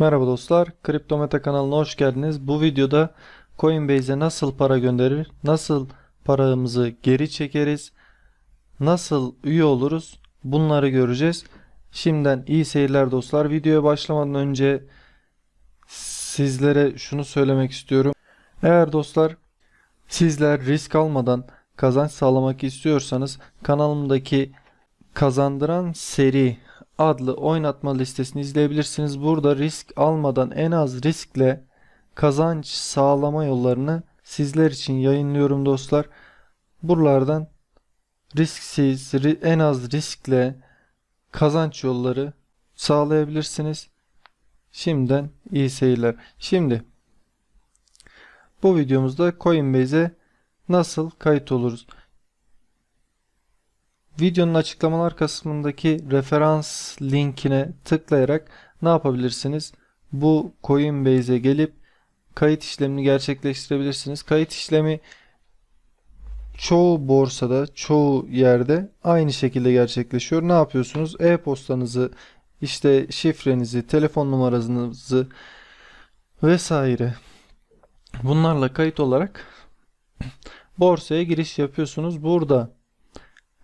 Merhaba dostlar, Kriptometa kanalına hoş geldiniz. Bu videoda Coinbase'e nasıl para gönderir, nasıl paramızı geri çekeriz, nasıl üye oluruz bunları göreceğiz. Şimdiden iyi seyirler dostlar. Videoya başlamadan önce sizlere şunu söylemek istiyorum. Eğer dostlar sizler risk almadan kazanç sağlamak istiyorsanız kanalımdaki kazandıran seri adlı oynatma listesini izleyebilirsiniz. Burada risk almadan en az riskle kazanç sağlama yollarını sizler için yayınlıyorum dostlar. Buralardan risksiz, ri- en az riskle kazanç yolları sağlayabilirsiniz. Şimdiden iyi seyirler. Şimdi bu videomuzda Coinbase'e nasıl kayıt oluruz? Videonun açıklamalar kısmındaki referans linkine tıklayarak ne yapabilirsiniz? Bu Coinbase'e gelip kayıt işlemini gerçekleştirebilirsiniz. Kayıt işlemi çoğu borsada, çoğu yerde aynı şekilde gerçekleşiyor. Ne yapıyorsunuz? E-postanızı, işte şifrenizi, telefon numaranızı vesaire bunlarla kayıt olarak borsaya giriş yapıyorsunuz. Burada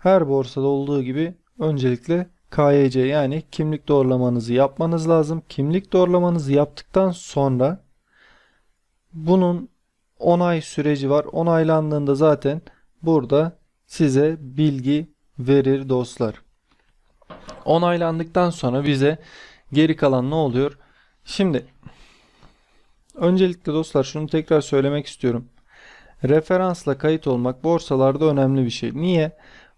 her borsada olduğu gibi öncelikle KYC yani kimlik doğrulamanızı yapmanız lazım. Kimlik doğrulamanızı yaptıktan sonra bunun onay süreci var. Onaylandığında zaten burada size bilgi verir dostlar. Onaylandıktan sonra bize geri kalan ne oluyor? Şimdi öncelikle dostlar şunu tekrar söylemek istiyorum. Referansla kayıt olmak borsalarda önemli bir şey. Niye?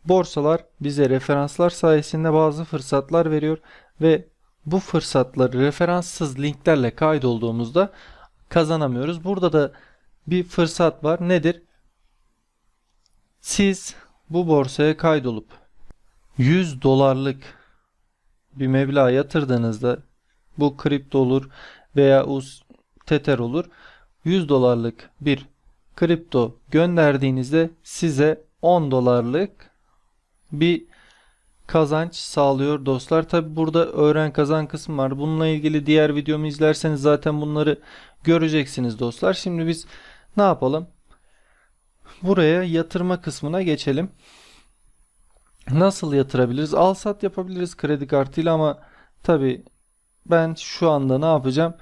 Borsalar bize referanslar sayesinde bazı fırsatlar veriyor ve bu fırsatları referanssız linklerle kaydolduğumuzda kazanamıyoruz. Burada da bir fırsat var. Nedir? Siz bu borsaya kaydolup 100 dolarlık bir meblağ yatırdığınızda bu kripto olur veya US Tether olur. 100 dolarlık bir kripto gönderdiğinizde size 10 dolarlık bir kazanç sağlıyor dostlar. Tabi burada öğren kazan kısmı var. Bununla ilgili diğer videomu izlerseniz zaten bunları göreceksiniz dostlar. Şimdi biz ne yapalım? Buraya yatırma kısmına geçelim. Nasıl yatırabiliriz? Al sat yapabiliriz kredi kartıyla ama tabi ben şu anda ne yapacağım?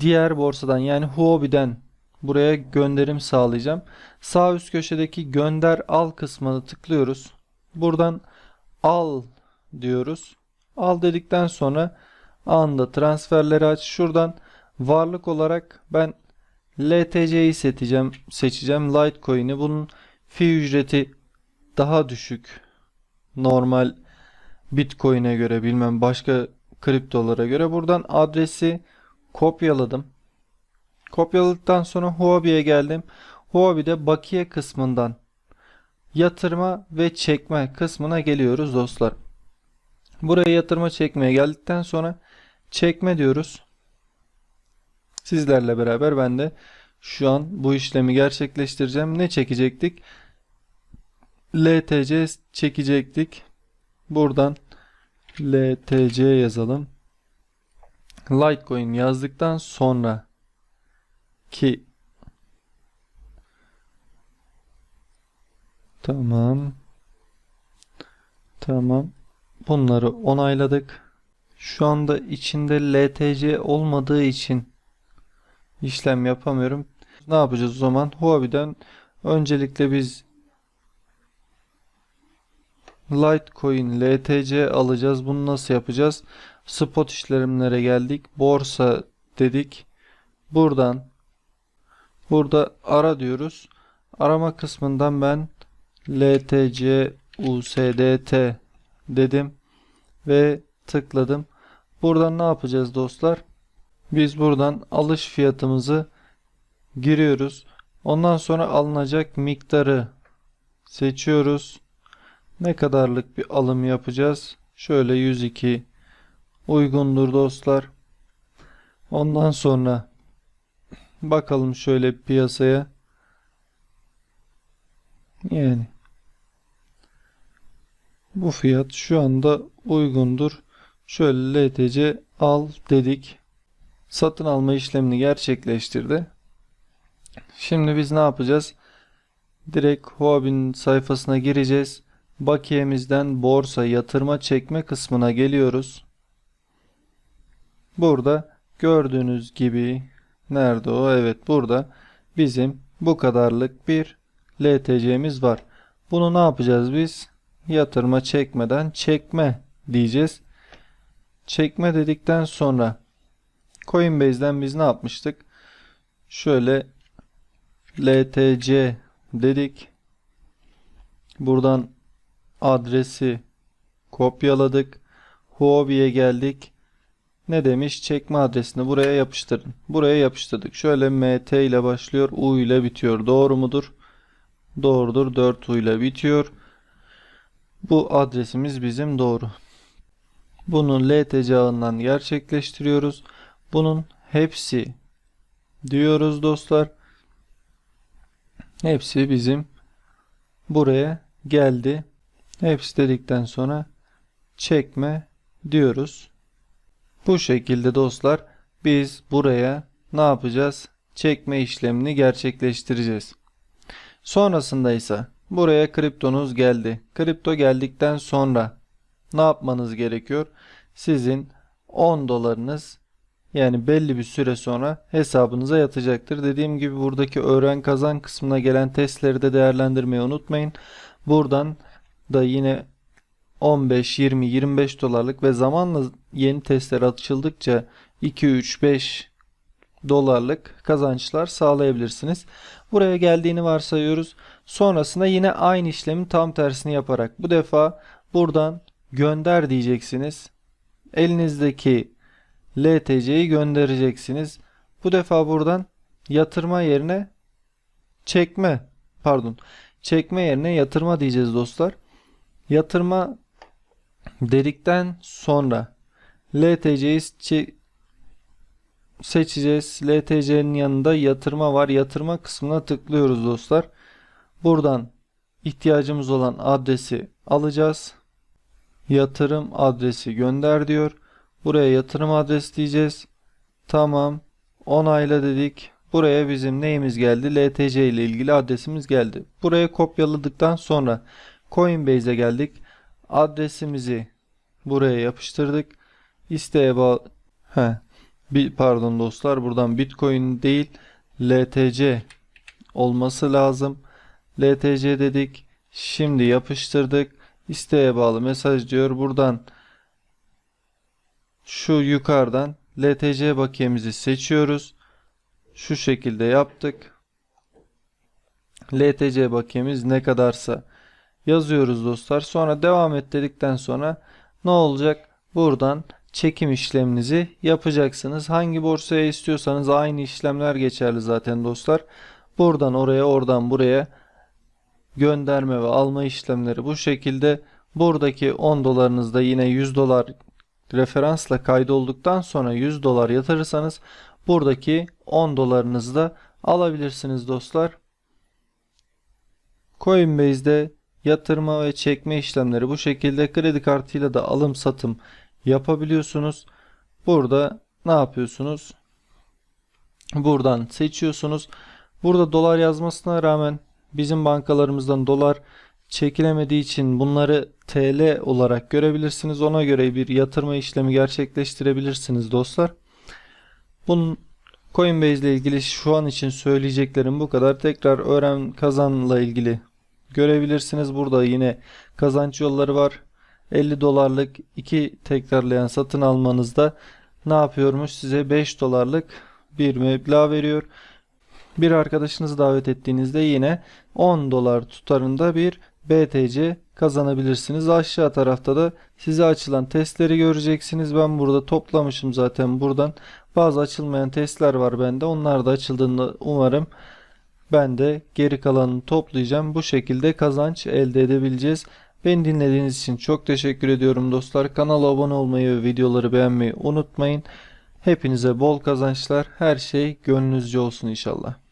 Diğer borsadan yani Huobi'den buraya gönderim sağlayacağım. Sağ üst köşedeki gönder al kısmını tıklıyoruz. Buradan al diyoruz. Al dedikten sonra anında transferleri aç. Şuradan varlık olarak ben LTC'yi seçeceğim. Seçeceğim Litecoin'i. Bunun fi ücreti daha düşük. Normal Bitcoin'e göre bilmem başka kriptolara göre. Buradan adresi kopyaladım. Kopyaladıktan sonra Huobi'ye geldim. Huobi'de bakiye kısmından yatırma ve çekme kısmına geliyoruz dostlar. Buraya yatırma çekmeye geldikten sonra çekme diyoruz. Sizlerle beraber ben de şu an bu işlemi gerçekleştireceğim. Ne çekecektik? LTC çekecektik. Buradan LTC yazalım. Litecoin yazdıktan sonra ki Tamam. Tamam. Bunları onayladık. Şu anda içinde LTC olmadığı için işlem yapamıyorum. Ne yapacağız o zaman? Huobi'den öncelikle biz Litecoin LTC alacağız. Bunu nasıl yapacağız? Spot işlemlere geldik. Borsa dedik. Buradan burada ara diyoruz. Arama kısmından ben LTC USDT dedim ve tıkladım. Buradan ne yapacağız dostlar? Biz buradan alış fiyatımızı giriyoruz. Ondan sonra alınacak miktarı seçiyoruz. Ne kadarlık bir alım yapacağız? Şöyle 102 uygundur dostlar. Ondan sonra bakalım şöyle piyasaya. Yani bu fiyat şu anda uygundur. Şöyle LTC al dedik. satın alma işlemini gerçekleştirdi. Şimdi biz ne yapacağız? Direkt Huobi'nin sayfasına gireceğiz. Bakiyemizden borsa yatırma çekme kısmına geliyoruz. Burada gördüğünüz gibi nerede o? Evet burada bizim bu kadarlık bir LTC'miz var. Bunu ne yapacağız biz? Yatırma çekmeden çekme diyeceğiz. Çekme dedikten sonra Coinbase'den biz ne yapmıştık? Şöyle LTC dedik. Buradan adresi kopyaladık. Huobi'ye geldik. Ne demiş? Çekme adresini buraya yapıştırın. Buraya yapıştırdık. Şöyle MT ile başlıyor. U ile bitiyor. Doğru mudur? Doğrudur. 4 U ile bitiyor. Bu adresimiz bizim doğru. Bunu LTC ağından gerçekleştiriyoruz. Bunun hepsi diyoruz dostlar. Hepsi bizim buraya geldi. Hepsi dedikten sonra çekme diyoruz. Bu şekilde dostlar biz buraya ne yapacağız? Çekme işlemini gerçekleştireceğiz. Sonrasında ise buraya kriptonuz geldi. Kripto geldikten sonra ne yapmanız gerekiyor? Sizin 10 dolarınız yani belli bir süre sonra hesabınıza yatacaktır. Dediğim gibi buradaki öğren kazan kısmına gelen testleri de değerlendirmeyi unutmayın. Buradan da yine 15, 20, 25 dolarlık ve zamanla yeni testler açıldıkça 2, 3, 5 dolarlık kazançlar sağlayabilirsiniz. Buraya geldiğini varsayıyoruz. Sonrasında yine aynı işlemin tam tersini yaparak bu defa buradan gönder diyeceksiniz. Elinizdeki LTC'yi göndereceksiniz. Bu defa buradan yatırma yerine çekme pardon çekme yerine yatırma diyeceğiz dostlar. Yatırma dedikten sonra LTC'yi seçeceğiz. LTC'nin yanında yatırma var. Yatırma kısmına tıklıyoruz dostlar. Buradan ihtiyacımız olan adresi alacağız. Yatırım adresi gönder diyor. Buraya yatırım adresi diyeceğiz. Tamam. Onayla dedik. Buraya bizim neyimiz geldi? LTC ile ilgili adresimiz geldi. Buraya kopyaladıktan sonra Coinbase'e geldik. Adresimizi buraya yapıştırdık. İsteğe bağlı He. Bir, pardon dostlar buradan Bitcoin değil LTC olması lazım. LTC dedik. Şimdi yapıştırdık. İsteğe bağlı mesaj diyor. Buradan şu yukarıdan LTC bakiyemizi seçiyoruz. Şu şekilde yaptık. LTC bakiyemiz ne kadarsa yazıyoruz dostlar. Sonra devam et dedikten sonra ne olacak? Buradan çekim işleminizi yapacaksınız. Hangi borsaya istiyorsanız aynı işlemler geçerli zaten dostlar. Buradan oraya oradan buraya gönderme ve alma işlemleri bu şekilde. Buradaki 10 dolarınızda yine 100 dolar referansla kaydolduktan sonra 100 dolar yatırırsanız buradaki 10 dolarınızı da alabilirsiniz dostlar. Coinbase'de yatırma ve çekme işlemleri bu şekilde kredi kartıyla da alım satım yapabiliyorsunuz. Burada ne yapıyorsunuz? Buradan seçiyorsunuz. Burada dolar yazmasına rağmen bizim bankalarımızdan dolar çekilemediği için bunları TL olarak görebilirsiniz. Ona göre bir yatırma işlemi gerçekleştirebilirsiniz dostlar. Bunun Coinbase ile ilgili şu an için söyleyeceklerim bu kadar. Tekrar öğren kazanla ilgili görebilirsiniz. Burada yine kazanç yolları var. 50 dolarlık iki tekrarlayan satın almanızda ne yapıyormuş? Size 5 dolarlık bir meblağ veriyor. Bir arkadaşınızı davet ettiğinizde yine 10 dolar tutarında bir BTC kazanabilirsiniz. Aşağı tarafta da size açılan testleri göreceksiniz. Ben burada toplamışım zaten buradan. Bazı açılmayan testler var bende. Onlar da açıldığında umarım ben de geri kalanını toplayacağım. Bu şekilde kazanç elde edebileceğiz. Beni dinlediğiniz için çok teşekkür ediyorum dostlar. Kanala abone olmayı ve videoları beğenmeyi unutmayın. Hepinize bol kazançlar. Her şey gönlünüzce olsun inşallah.